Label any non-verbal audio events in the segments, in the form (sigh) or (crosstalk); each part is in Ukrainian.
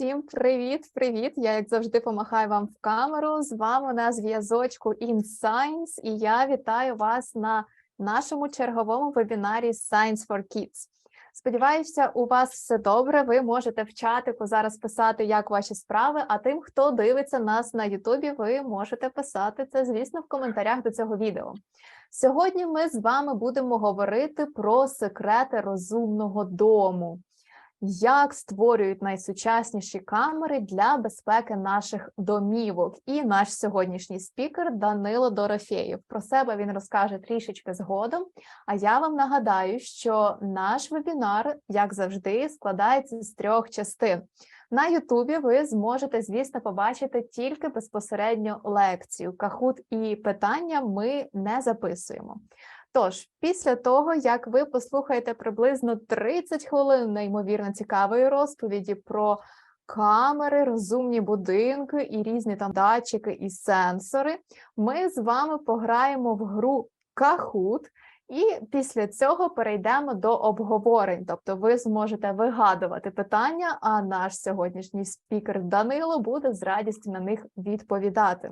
Всім привіт, привіт! Я як завжди помахаю вам в камеру. З вами на зв'язочку InScience, і я вітаю вас на нашому черговому вебінарі Science for Kids. Сподіваюся, у вас все добре. Ви можете в чатику зараз писати, як ваші справи. А тим, хто дивиться нас на Ютубі, ви можете писати це, звісно, в коментарях до цього відео. Сьогодні ми з вами будемо говорити про секрети розумного дому як створюють найсучасніші камери для безпеки наших домівок. І наш сьогоднішній спікер Данило Дорофєєв. Про себе він розкаже трішечки згодом. А я вам нагадаю, що наш вебінар, як завжди, складається з трьох частин. На Ютубі ви зможете, звісно, побачити тільки безпосередньо лекцію. Кахут і питання ми не записуємо. Тож, після того, як ви послухаєте приблизно 30 хвилин неймовірно цікавої розповіді про камери, розумні будинки і різні там датчики і сенсори, ми з вами пограємо в гру Kahoot, і після цього перейдемо до обговорень. Тобто, ви зможете вигадувати питання, а наш сьогоднішній спікер Данило буде з радістю на них відповідати.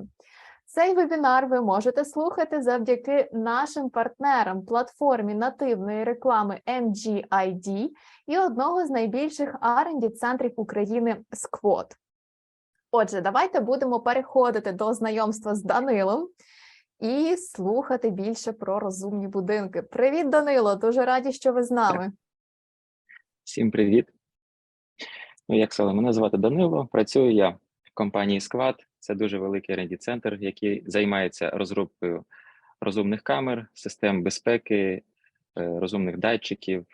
Цей вебінар ви можете слухати завдяки нашим партнерам платформі нативної реклами MGID і одного з найбільших R&D центрів України Squad. Отже, давайте будемо переходити до знайомства з Данилом і слухати більше про розумні будинки. Привіт, Данило! Дуже раді, що ви з нами. Всім привіт. Ну, як сказали, мене звати Данило. Працюю я в компанії Squad. Це дуже великий rd центр який займається розробкою розумних камер, систем безпеки, е, розумних датчиків,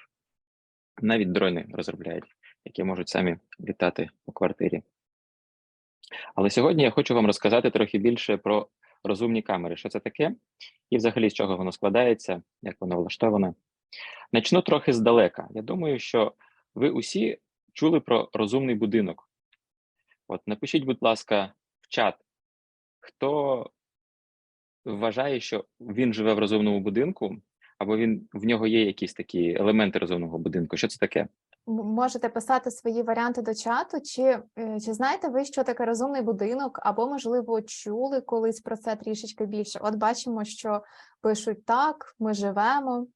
навіть дрони розробляють, які можуть самі літати у квартирі. Але сьогодні я хочу вам розказати трохи більше про розумні камери, що це таке, і взагалі з чого воно складається, як воно влаштоване. Начну трохи здалека. Я думаю, що ви усі чули про розумний будинок. От напишіть, будь ласка, в чат, хто вважає, що він живе в розумному будинку, або він в нього є якісь такі елементи розумного будинку. Що це таке? Можете писати свої варіанти до чату, чи, е, чи знаєте ви, що таке розумний будинок, або, можливо, чули колись про це трішечки більше. От бачимо, що пишуть так, ми живемо.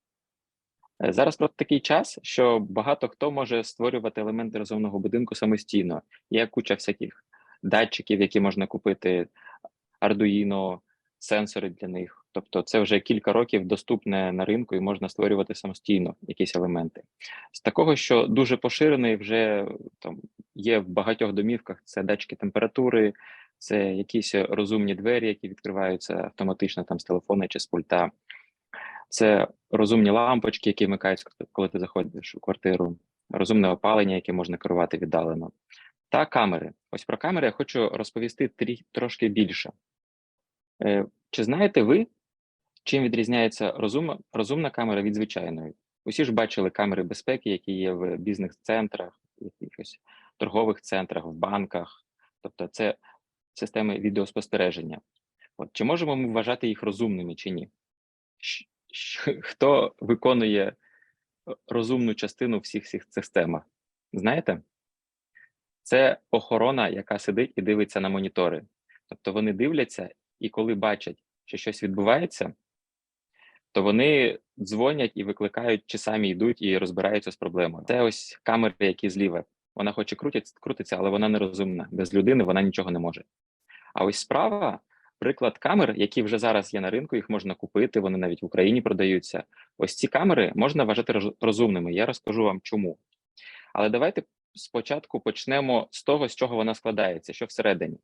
Е, Зараз просто такий час, що багато хто може створювати елементи розумного будинку самостійно. Є куча всяких датчиків, які можна купити, Arduino, сенсори для них. Тобто, це вже кілька років доступне на ринку і можна створювати самостійно якісь елементи. З такого, що дуже поширений, вже там є в багатьох домівках. Це датчики температури, це якісь розумні двері, які відкриваються автоматично там з телефона чи з пульта. Це розумні лампочки, які вмикаються, коли ти заходиш у квартиру, розумне опалення, яке можна керувати віддалено, та камери. Ось про камери я хочу розповісти трі, трошки більше. Е, чи знаєте ви, чим відрізняється розумна, розумна камера від звичайної? Усі ж бачили камери безпеки, які є в бізнес-центрах, якихось торгових центрах, в банках. Тобто, це системи відеоспостереження. От чи можемо ми вважати їх розумними чи ні? Хто виконує е, розумну частину всіх цих системах? Знаєте? Це охорона, яка сидить і дивиться на монітори. Тобто вони дивляться, і коли бачать, що щось відбувається, то вони дзвонять і викликають, чи самі йдуть і розбираються з проблемою. Це ось камери, які зліва. Вона хоче крутиться, крутиться, але вона нерозумна. Без людини вона нічого не може. А ось справа приклад камер, які вже зараз є на ринку, їх можна купити, вони навіть в Україні продаються. Ось ці камери можна вважати розумними. Я розкажу вам чому. Але давайте спочатку почнемо з того, з чого вона складається, що всередині.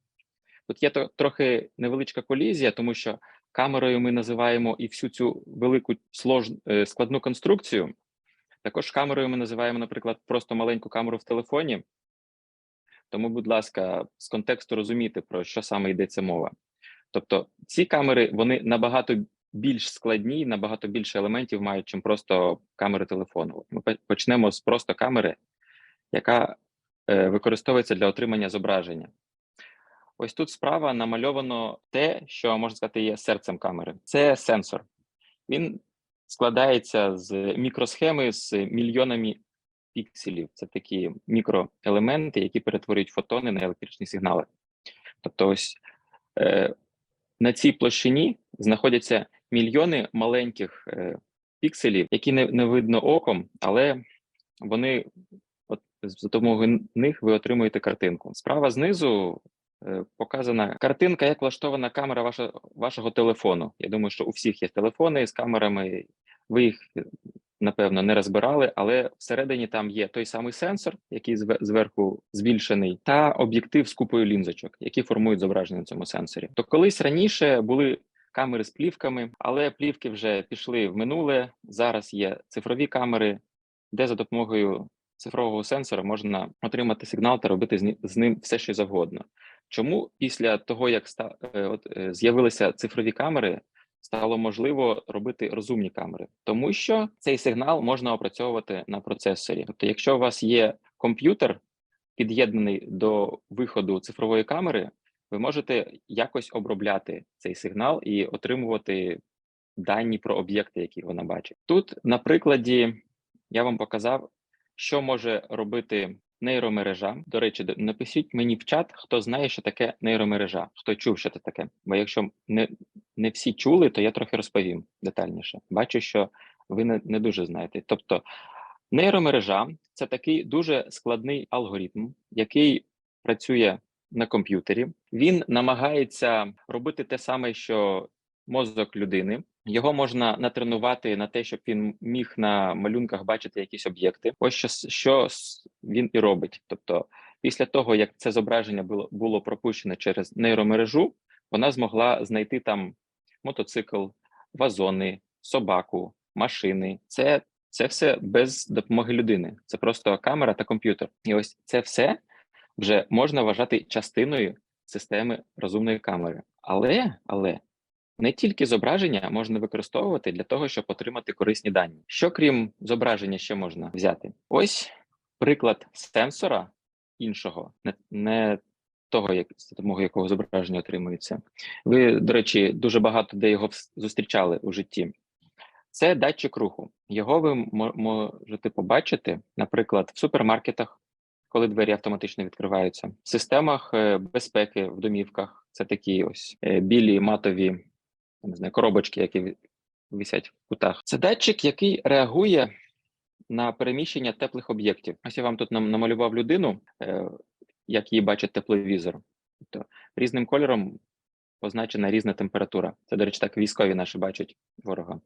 Тут є трохи невеличка колізія, тому що камерою ми називаємо і всю цю велику е, складну конструкцію. Також камерою ми називаємо, наприклад, просто маленьку камеру в телефоні. Тому, будь ласка, з контексту розуміти, про що саме йдеться мова. Тобто, ці камери вони набагато більш складні, набагато більше елементів мають, чим просто камери телефону. Ми почнемо з просто камери, яка е, використовується для отримання зображення. Ось тут справа намальовано те, що можна сказати, є серцем камери. Це сенсор. Він складається з мікросхеми з мільйонами пікселів. Це такі мікроелементи, які перетворюють фотони на електричні сигнали. Тобто, ось е, на цій площині знаходяться мільйони маленьких е, пікселів, які не, не видно оком, але вони от з допомогою них ви отримуєте картинку. Справа знизу е, показана картинка, як влаштована камера ваша, вашого телефону. Я думаю, що у всіх є телефони з камерами. Ви їх напевно не розбирали, але всередині там є той самий сенсор, який зверху збільшений, та об'єктив з купою лінзочок, які формують зображення на цьому сенсорі. То колись раніше були камери з плівками, але плівки вже пішли в минуле. Зараз є цифрові камери, де за допомогою цифрового сенсора можна отримати сигнал та робити з ним все, що завгодно. Чому після того, як е, от, е, з'явилися цифрові камери, стало можливо робити розумні камери? Тому що цей сигнал можна опрацьовувати на процесорі. Тобто, якщо у вас є комп'ютер, під'єднаний до виходу цифрової камери, ви можете якось обробляти цей сигнал і отримувати дані про об'єкти, які вона бачить. Тут, на прикладі, я вам показав, що може робити нейромережа. До речі, напишіть мені в чат, хто знає, що таке нейромережа, хто чув, що це таке. Бо якщо не, не всі чули, то я трохи розповім детальніше. Бачу, що ви не, не дуже знаєте. Тобто, нейромережа це такий дуже складний алгоритм, який працює на комп'ютері. Він намагається робити те саме, що мозок людини. Його можна натренувати на те, щоб він міг на малюнках бачити якісь об'єкти. Ось що, що він і робить. Тобто, після того як це зображення було, було пропущене через нейромережу, вона змогла знайти там мотоцикл, вазони, собаку, машини. Це, це все без допомоги людини. Це просто камера та комп'ютер. І ось це все вже можна вважати частиною системи розумної камери. Але, але не тільки зображення можна використовувати для того, щоб отримати корисні дані. Що крім зображення ще можна взяти? Ось приклад сенсора іншого, не, того, як з допомогою якого зображення отримується. Ви, до речі, дуже багато де його зустрічали у житті. Це датчик руху. Його ви мо- можете побачити, наприклад, в супермаркетах, коли двері автоматично відкриваються, в системах е, безпеки в домівках. Це такі ось е, білі матові не знаю, коробочки, які висять в кутах. Це датчик, який реагує на переміщення теплих об'єктів. Ось я вам тут намалював людину, е, як її бачить тепловізор. Тобто різним кольором позначена різна температура. Це, до речі, так військові наші бачать ворога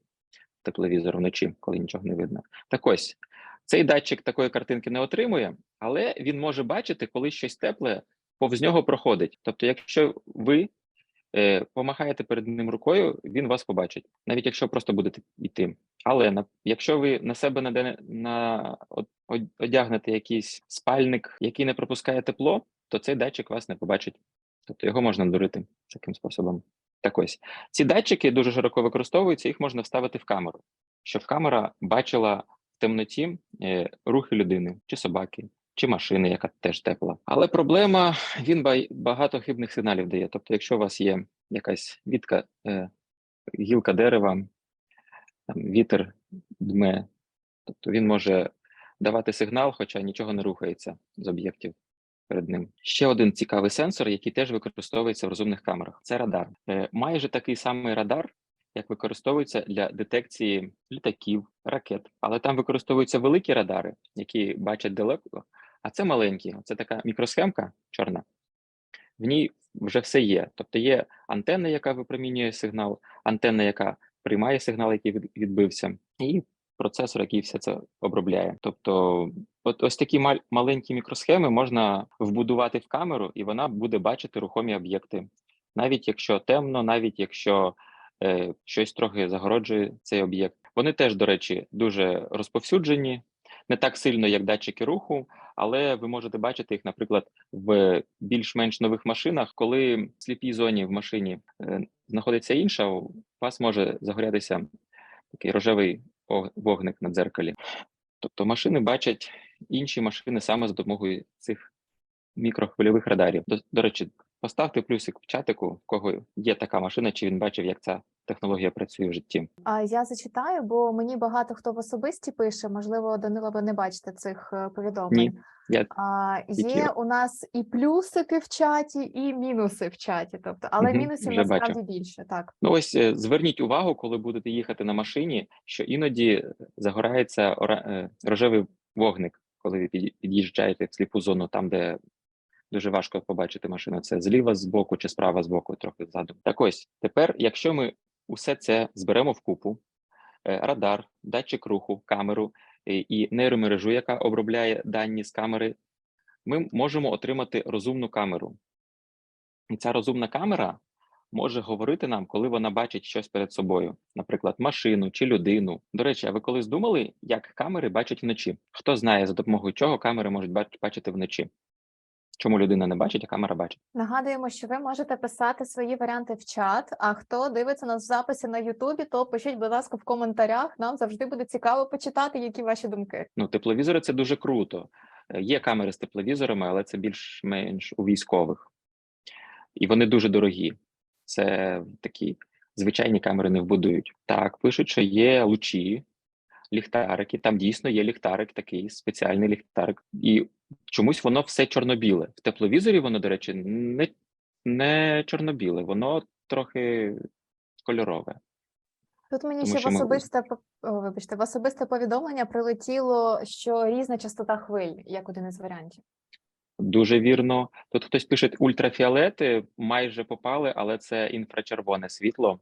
тепловізор вночі, коли нічого не видно. Так ось цей датчик такої картинки не отримує, але він може бачити, коли щось тепле повз нього проходить. Тобто, якщо ви е, помахаєте перед ним рукою, він вас побачить, навіть якщо просто будете йти. Але на, якщо ви на себе на, од- одягнете якийсь спальник, який не пропускає тепло, то цей датчик вас не побачить. Тобто його можна дурити таким способом. Так ось ці датчики дуже широко використовуються, їх можна вставити в камеру, щоб камера бачила в темноті е, рухи людини чи собаки, чи машини, яка теж тепла. Але проблема він багато хибних сигналів дає. Тобто, якщо у вас є якась вітка, е, гілка дерева, там, вітер дме, тобто він може давати сигнал, хоча нічого не рухається з об'єктів перед ним. Ще один цікавий сенсор, який теж використовується в розумних камерах. Це радар. Е, майже такий самий радар, як використовується для детекції літаків, ракет. Але там використовуються великі радари, які бачать далеко, а це маленькі. Це така мікросхемка чорна. В ній вже все є. Тобто є антенна, яка випромінює сигнал, антенна, яка приймає сигнал, який відбився, і процесор, який все це обробляє. Тобто, от ось такі маль- маленькі мікросхеми можна вбудувати в камеру, і вона буде бачити рухомі об'єкти, навіть якщо темно, навіть якщо е, щось трохи загороджує цей об'єкт. Вони теж, до речі, дуже розповсюджені, не так сильно, як датчики руху, але ви можете бачити їх, наприклад, в більш-менш нових машинах, коли в сліпій зоні в машині е, знаходиться інша, у вас може загорятися такий рожевий вогник на дзеркалі. Тобто машини бачать інші машини саме за допомогою цих мікрохвильових радарів. До, до речі, поставте плюсик в чатику, в кого є така машина, чи він бачив, як ця технологія працює в житті. А я зачитаю, бо мені багато хто в особисті пише. Можливо, Данило, ви не бачите цих е, повідомлень. Ні, я А, є у нас і плюсики в чаті, і мінуси в чаті. Тобто, але Мгм, мінусів вже бачу. насправді більше. Так. Ну ось е, зверніть увагу, коли будете їхати на машині, що іноді загорається ора- е, рожевий вогник, коли ви під'ї- під'їжджаєте в сліпу зону, там, де дуже важко побачити машину. Це зліва збоку чи справа збоку, трохи ззаду. Так ось тепер, якщо ми усе це зберемо в купу, е, радар, датчик руху, камеру е, і нейромережу, яка обробляє дані з камери, ми можемо отримати розумну камеру. І ця розумна камера може говорити нам, коли вона бачить щось перед собою, наприклад, машину чи людину. До речі, а ви колись думали, як камери бачать вночі? Хто знає, за допомогою чого камери можуть бачити вночі? Чому людина не бачить, а камера бачить? Нагадуємо, що ви можете писати свої варіанти в чат. А хто дивиться нас в записі на Ютубі, то пишіть, будь ласка, в коментарях. Нам завжди буде цікаво почитати, які ваші думки. Ну, тепловізори це дуже круто. Е, Є камери з тепловізорами, але це більш-менш у військових. І вони дуже дорогі. Це такі звичайні камери не вбудують. Так, пишуть, що є лучі, ліхтарики. Там дійсно є ліхтарик, такий спеціальний ліхтарик. І чомусь воно все чорно-біле. В тепловізорі воно, до речі, не, не чорно-біле, воно трохи кольорове. Тут мені Тому ще в ми- особисте по- вибачте, в особисте повідомлення прилетіло, що різна частота хвиль, як один із варіантів. Дуже вірно. Тут хтось пише ультрафіолети майже попали, але це інфрачервоне світло,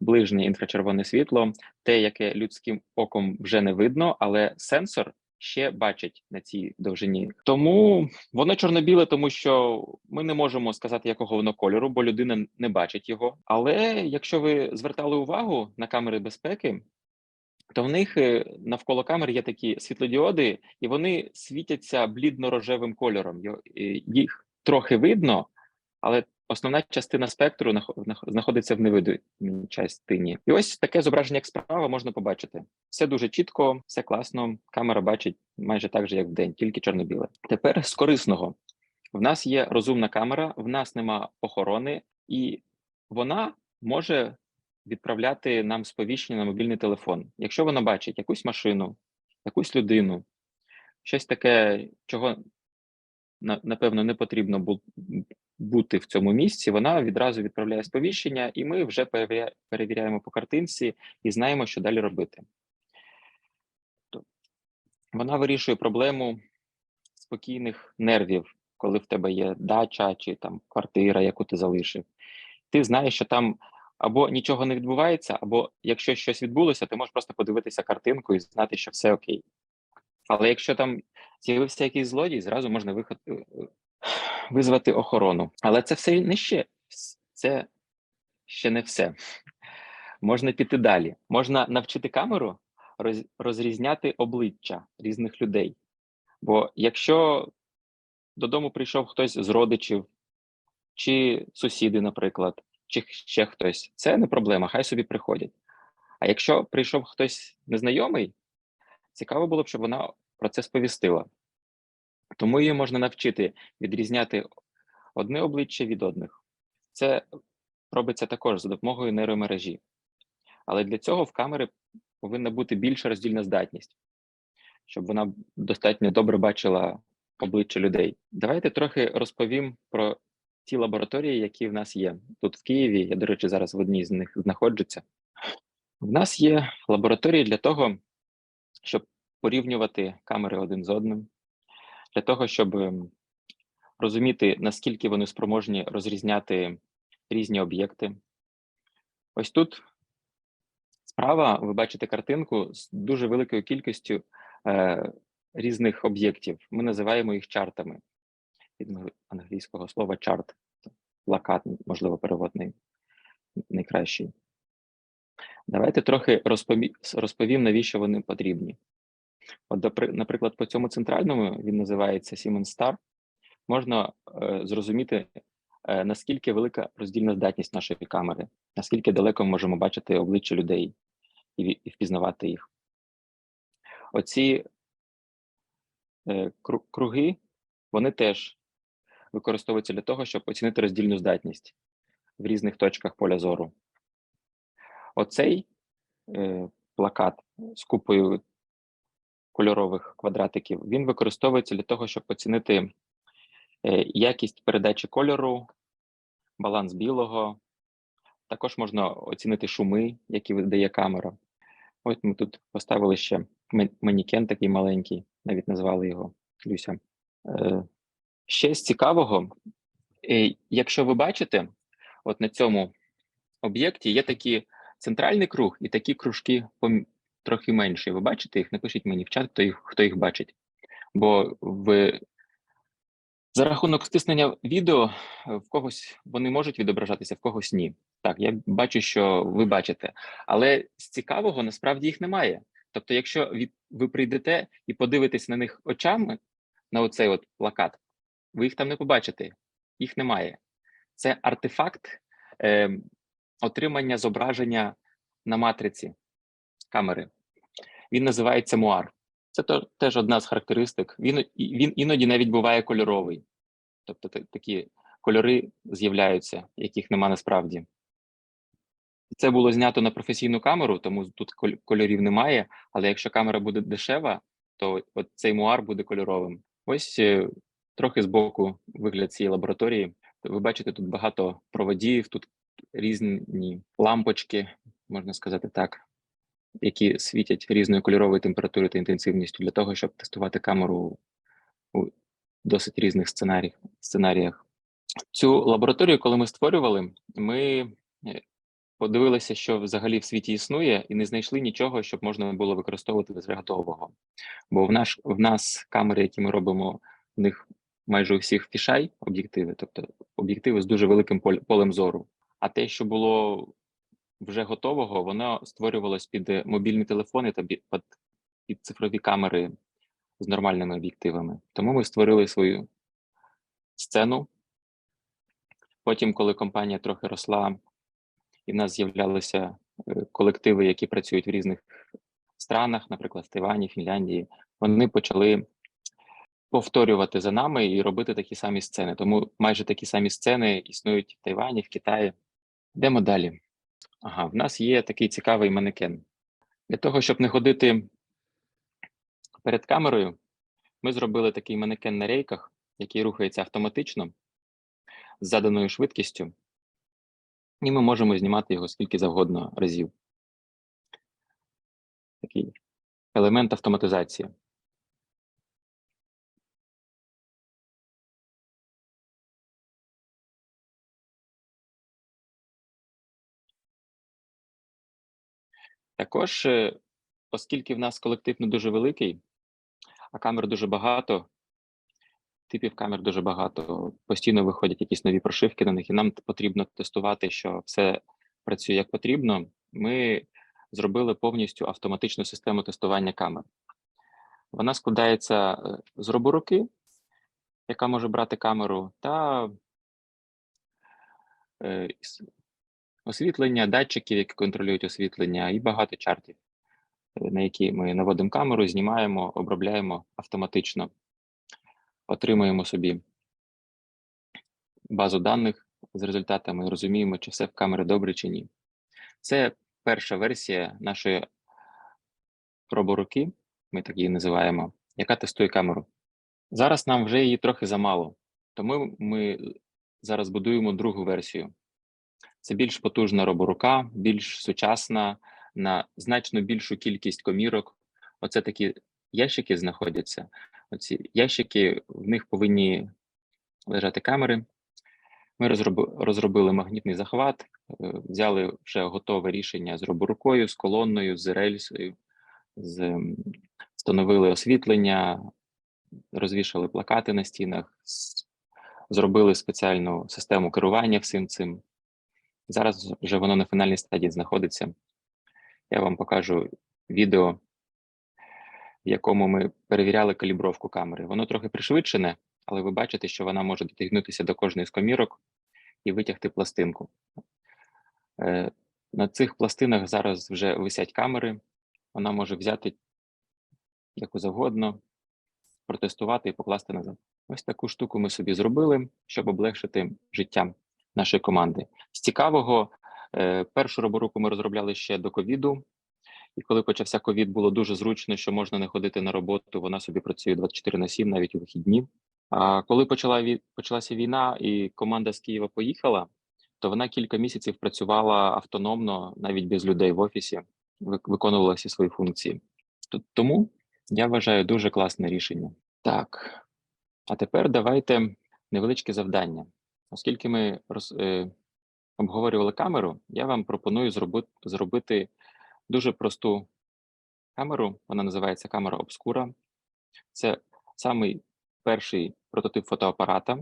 ближнє інфрачервоне світло, те, яке людським оком вже не видно, але сенсор ще бачить на цій довжині. Тому воно чорно-біле, тому що ми не можемо сказати, якого воно кольору, бо людина не бачить його. Але якщо ви звертали увагу на камери безпеки, то в них е, навколо камер є такі світлодіоди, і вони світяться блідно-рожевим кольором. Їх трохи видно, але основна частина спектру нах- нах- знаходиться в невидимій частині. І ось таке зображення, як справа, можна побачити. Все дуже чітко, все класно. Камера бачить майже так же, як вдень, тільки чорно-біле. Тепер з корисного. В нас є розумна камера, в нас нема охорони, і вона може відправляти нам сповіщення на мобільний телефон. Якщо вона бачить якусь машину, якусь людину, щось таке, чого напевно не потрібно бути в цьому місці, вона відразу відправляє сповіщення, і ми вже перевіряємо по картинці і знаємо, що далі робити. Вона вирішує проблему спокійних нервів, коли в тебе є дача чи там квартира, яку ти залишив. Ти знаєш, що там або нічого не відбувається, або якщо щось відбулося, ти можеш просто подивитися картинку і знати, що все окей. Але якщо там з'явився якийсь злодій, зразу можна виход... визвати охорону. Але це все не ще це ще не все. Можна піти далі. Можна навчити камеру роз... розрізняти обличчя різних людей. Бо якщо додому прийшов хтось з родичів, чи сусіди, наприклад, чи ще хтось, це не проблема, хай собі приходять. А якщо прийшов хтось незнайомий, цікаво було б, щоб вона про це сповістила. Тому її можна навчити відрізняти одне обличчя від одних. Це робиться також за допомогою нейромережі. Але для цього в камери повинна бути більша роздільна здатність, щоб вона достатньо добре бачила обличчя людей. Давайте трохи розповім про ті лабораторії, які в нас є тут в Києві. Я, до речі, зараз в одній з них знаходжуся. В нас є лабораторії для того, щоб порівнювати камери один з одним, для того, щоб ем, розуміти, наскільки вони спроможні розрізняти різні об'єкти. Ось тут справа ви бачите картинку з дуже великою кількістю е, різних об'єктів. Ми називаємо їх чартами від англійського слова чарт, плакат, можливо, перевод най- найкращий. Давайте трохи розповім, навіщо вони потрібні. От, наприклад, по цьому центральному він називається Siemens Star. Можна е, зрозуміти, е, наскільки велика роздільна здатність нашої камери, наскільки далеко ми можемо бачити обличчя людей і, і впізнавати їх. Оці е, круги, вони теж використовуються для того, щоб оцінити роздільну здатність в різних точках поля зору. Оцей е, плакат з купою кольорових квадратиків він використовується для того, щоб оцінити е, якість передачі кольору, баланс білого. Також можна оцінити шуми, які видає камера. Ось ми тут поставили ще манікен такий маленький, навіть назвали його Люся. Е, Ще з цікавого, е, якщо ви бачите, от на цьому об'єкті є такі центральний круг і такі кружки трохи менші. Ви бачите їх? Напишіть мені в чат, хто їх, хто їх бачить. Бо в за рахунок стиснення відео в когось вони можуть відображатися, в когось ні. Так, я бачу, що ви бачите, але з цікавого насправді їх немає. Тобто, якщо ви прийдете і подивитесь на них очами, на оцей от плакат, ви їх там не побачите, їх немає. Це артефакт е, отримання зображення на матриці камери. Він називається муар. Це теж одна з характеристик. Він, він іноді навіть буває кольоровий. Тобто такі кольори з'являються, яких нема насправді. Це було знято на професійну камеру, тому тут кольорів немає. Але якщо камера буде дешева, то от цей муар буде кольоровим. Ось е, трохи збоку вигляд цієї лабораторії. Ви бачите, тут багато проводів, тут різні лампочки, можна сказати так, які світять різної кольорової температури та інтенсивністю для того, щоб тестувати камеру у досить різних сценаріях. сценаріях. Цю лабораторію, коли ми створювали, ми е, подивилися, що взагалі в світі існує, і не знайшли нічого, щоб можна було використовувати вже готового. Бо в наш в нас камери, які ми робимо, в них майже у всіх фішай об'єктиви, тобто об'єктиви з дуже великим полем зору. А те, що було вже готового, воно створювалось під е, мобільні телефони та під цифрові камери з нормальними об'єктивами. Тому ми створили свою сцену. Потім, коли компанія трохи росла, і в нас з'являлися е, колективи, які працюють в різних странах, наприклад, в Тайвані, Фінляндії, вони почали повторювати за нами і робити такі самі сцени. Тому майже такі самі сцени існують в Тайвані, в Китаї. Йдемо далі. Ага, в нас є такий цікавий манекен. Для того, щоб не ходити перед камерою, ми зробили такий манекен на рейках, який рухається автоматично з заданою швидкістю, і ми можемо знімати його скільки завгодно разів. Такий елемент автоматизації. Також, е, оскільки в нас колектив не дуже великий, а камер дуже багато, типів камер дуже багато, постійно виходять якісь нові прошивки на них, і нам потрібно тестувати, що все працює як потрібно. Ми зробили повністю автоматичну систему тестування камер. Вона складається е, з роборуки, яка може брати камеру, та е, освітлення, датчиків, які контролюють освітлення, і багато чартів, е, на які ми наводимо камеру, знімаємо, обробляємо автоматично, отримуємо собі базу даних з результатами, розуміємо, чи все в камері добре чи ні. Це перша версія нашої роборуки, ми так її називаємо, яка тестує камеру. Зараз нам вже її трохи замало, тому ми зараз будуємо другу версію. Це більш потужна роборука, більш сучасна, на значно більшу кількість комірок. Оце такі ящики знаходяться. Оці ящики, в них повинні лежати камери. Ми розробили магнітний захват, е, взяли вже готове рішення з роборукою, з колонною, з рельсою, з, встановили освітлення, розвішали плакати на стінах, зробили спеціальну систему керування всім цим. Зараз вже воно на фінальній стадії знаходиться. Я вам покажу відео, в якому ми перевіряли калібровку камери. Воно трохи пришвидшене, але ви бачите, що вона може дотягнутися до кожної з комірок і витягти пластинку. Е, На цих пластинах зараз вже висять камери. Вона може взяти яку завгодно, протестувати і покласти назад. Ось таку штуку ми собі зробили, щоб облегшити життя нашої команди. З цікавого Е, Першу роборуку ми розробляли ще до ковіду. І коли почався ковід, було дуже зручно, що можна не ходити на роботу. Вона собі працює 24 на 7, навіть у вихідні. А коли почала почалася війна, і команда з Києва поїхала, то вона кілька місяців працювала автономно, навіть без людей в офісі, вик- виконувала всі свої функції. Тому я вважаю дуже класне рішення. Так, а тепер давайте невеличке завдання. Оскільки ми роз, е, обговорювали камеру, я вам пропоную зробити, зробити дуже просту камеру. Вона називається камера обскура. Це самий перший прототип фотоапарата.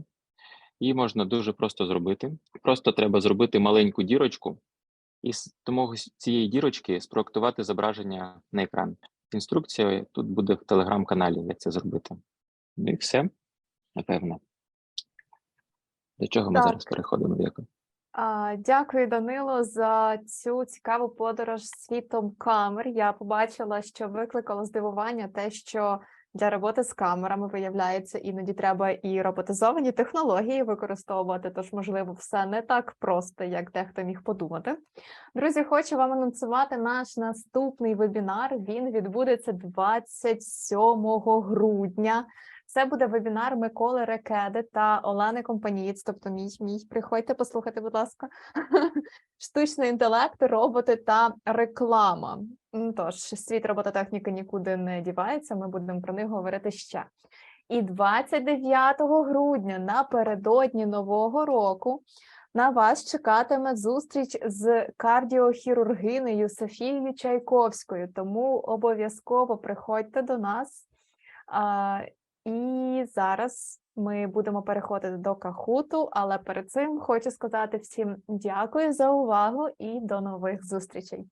Її можна дуже просто зробити. Просто треба зробити маленьку дірочку, і з допомогою цієї дірочки спроектувати зображення на екран. Інструкція тут буде в телеграм-каналі, як це зробити. Ну і все, напевно. До чого ми Так. зараз переходимо? Дякую. А, Дякую, Данило, за цю цікаву подорож світом камер. Я побачила, що викликало здивування те, що для роботи з камерами виявляється, іноді треба і роботизовані технології використовувати. Тож, можливо, все не так просто, як дехто міг подумати. Друзі, хочу вам анонсувати наш наступний вебінар. Він відбудеться 27 грудня. Це буде вебінар Миколи Рекеди та Олени Компанієць, тобто мій, мій. Приходьте послухати, будь ласка. (laughs) Штучний інтелект, роботи та реклама. Тож, світ робототехніки нікуди не дівається, ми будемо про них говорити ще. І 29 грудня напередодні Нового року на вас чекатиме зустріч з кардіохірургинею Софією Чайковською. Тому обов'язково приходьте до нас. І зараз ми будемо переходити до кахуту, але перед цим хочу сказати всім дякую за увагу і до нових зустрічей.